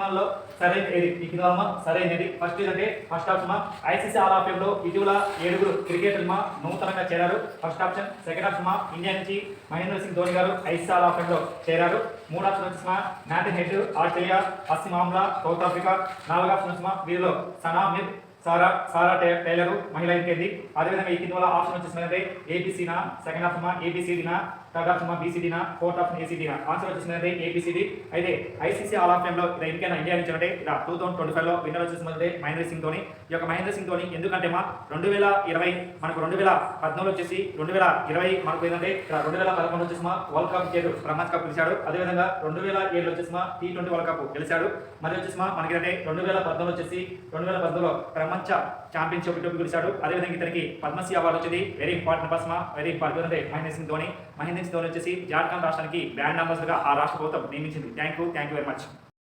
సినిమాల్లో సరైన ఏది? ఈ కింద సరైనది. ఫస్ట్ ఏంటంటే ఫస్ట్ ఆప్షన్ ఐసీసీ ఆల్లో ఇటీవల ఏడుగురు క్రికెటర్ మా నూతనంగా చేరారు. ఫస్ట్ ఆప్షన్ సెకండ్ ఆప్షన్ మా ఇండియా నుంచి మహేంద్ర సింగ్ ధోని గారు ఐసీసీ ఆల్లో చేరారు. మూడు ఆప్షన్ వచ్చిన మ్యాటిన్ హెడ్ ఆస్ట్రేలియా పశ్చిమ ఆమ్లా సౌత్ ఆఫ్రికా. నాలుగు ఆప్షన్ వచ్చిన వీరిలో Sana Mir Sara Sara Taylor Taylor మహిళ ఇంకేంది? అదేవిధంగా ఈ కింద వల్ల ఆప్షన్ వచ్చేసిందంటే ఏబిసినా సెకండ్ ఆప్షన్ ఏబిసిడినా థర్డ్ ఆప్షన్ మా బీసీడీనా ఫోర్త్ ఆప్షన్ ఏసీడీనా ఆన్సర్ వచ్చేసిందంటే ఏబిసిడి అయితే ఐసీసీ ఆల్ ఆఫ్ టైంలో ఇలా ఇండియా ఇండియా నుంచి అంటే ఇలా టూ థౌసండ్ ట్వంటీ ఫైవ్లో విన్నర్ వచ్చేసిందంటే మహేంద్ర సింగ్ ధోని. ఈ యొక్క మహేంద్ర సింగ్ ధోని ఎందుకంటే మా రెండు వేల ఇరవై మనకు రెండు వేల పద్నాలుగు వచ్చేసి రెండు వేల ఇరవై మనకు ఏంటంటే ఇక్కడ రెండు వేల పదకొండు వచ్చేసి మా వరల్డ్ కప్ చేరు బ్రహ్మస్ కప్ గెలిచాడు. అదేవిధంగా రెండు వేల ఏడు వచ్చేసి మా టీ ట్వంటీ వరల్డ్ కప్ గెలిచాడు. మరి వచ్చేసి మా మనకి అంటే రెండు వేల పద్నాలుగు వచ్చేసి రెండు వేల పద్నాలుగులో ప్రపంచ ఛాంపియన్షిప్ టోపీ గెలిచాడు అదేవిధంగా ఇతనికి పద్మశ్రీ అవార్డు వచ్చింది. Very important Padma very important Mahendra Singh Dhoni. Mahendra Singh Dhoni వచ్చేసి జార్ఖండ్ రాష్ట్రానికి బ్రాండ్ అంబాసిడర్గా ఆ రాష్ట్ర ప్రభుత్వం నియమించింది. Thank you thank you very much